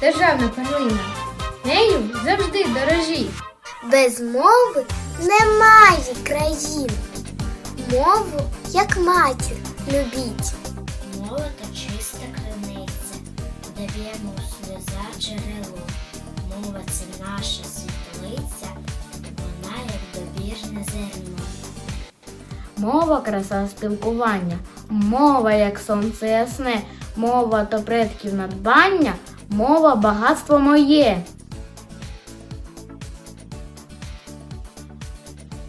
державна перлина. Нею завжди дорожіть. Без мови немає країни. Мову, як матір, любіть. Мова то чиста криниця, де б'ємо сльоза джерело. Мова це наша світлиця, вона як добірне зерно. Мова краса спілкування, мова як сонце ясне, мова то предків надбання, мова багатство моє.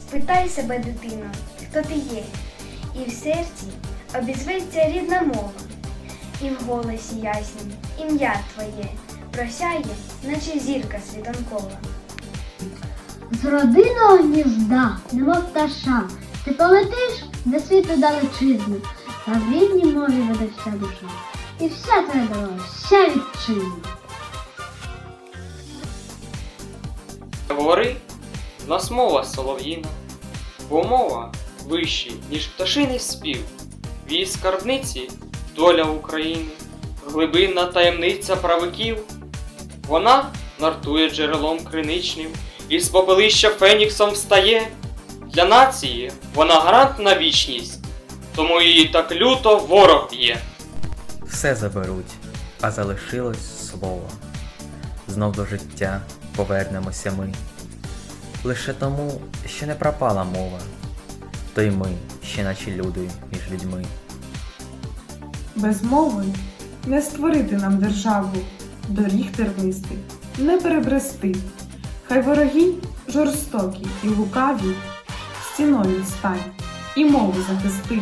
Спитай себе, дитино, хто ти є, і в серці обізветься рідна мова, і в голосі яснім ім'я твоє просяє, наче зірка світанкова. З родинного гнізда, немов пташа, ти полетиш до світу далечизну, та в рідній мові веде вся душа. І вся твоя дорога, вся. Говори, в нас мова солов'їна, бо мова вищий, ніж пташиний спів. В її скарбниці доля України, глибинна таємниця правиків. Вона нартує джерелом криничним, і з попелища феніксом встає. Для нації вона гарант на вічність, тому її так люто ворог б'є. Все заберуть, а залишилось слово. Знов до життя повернемося ми. Лише тому, що не пропала мова, то й ми, ще наче люди між людьми. Без мови не створити нам державу, доріг тернистих не перебрести. Хай вороги жорстокі і лукаві, стіною стань і мову захисти.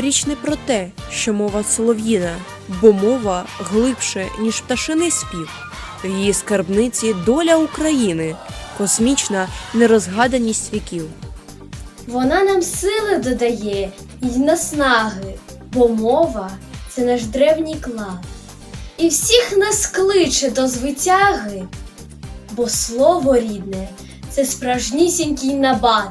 Річ не про те, що мова солов'їна, бо мова глибше, ніж пташиний спів. В її скарбниці доля України, космічна нерозгаданість віків. Вона нам сили додає й наснаги, бо мова це наш древній клад. І всіх нас кличе до звитяги, бо слово рідне це справжнісінький набат.